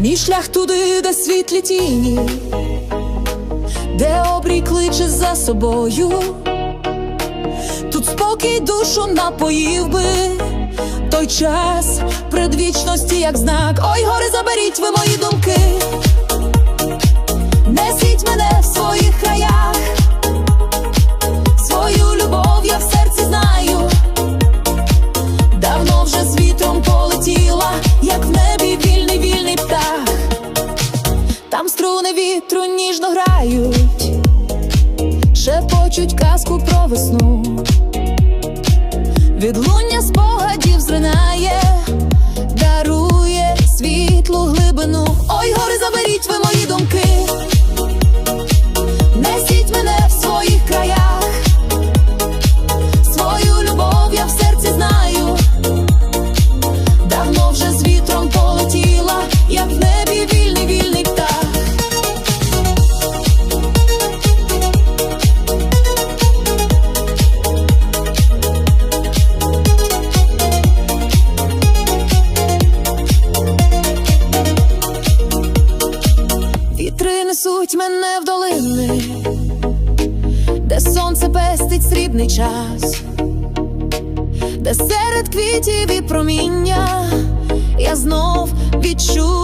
Мій шлях туди, де світлі тіні, де обрій кличе за собою, тут спокій душу напоїв би той час предвічності, як знак. Ой, гори, заберіть ви мої думки, ніжно грають, шепочуть казку про весну. Відлуння спогадів зринає, дарує світлу глибину. Ой, гори, заберіть ви несуть мене в долини, де сонце пестить срібний час, де серед квітів і проміння я знов відчую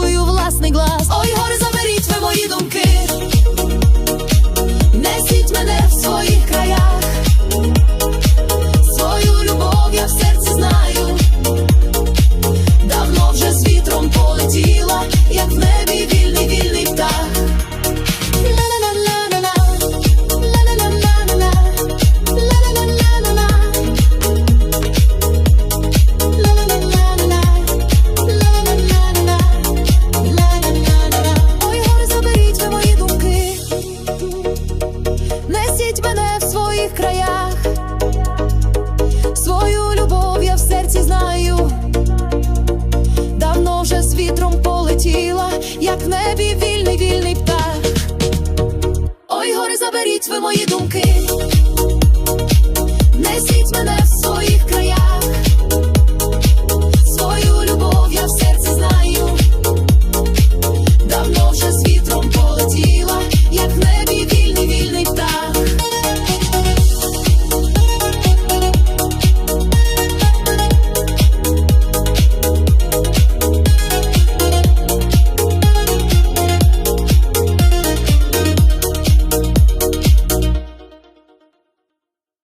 своїх краях, свою любов я в серці знаю. Давно вже з вітром полетіла, як в небі вільний вільний птах. Ой, гори, заберіть ви мої думки.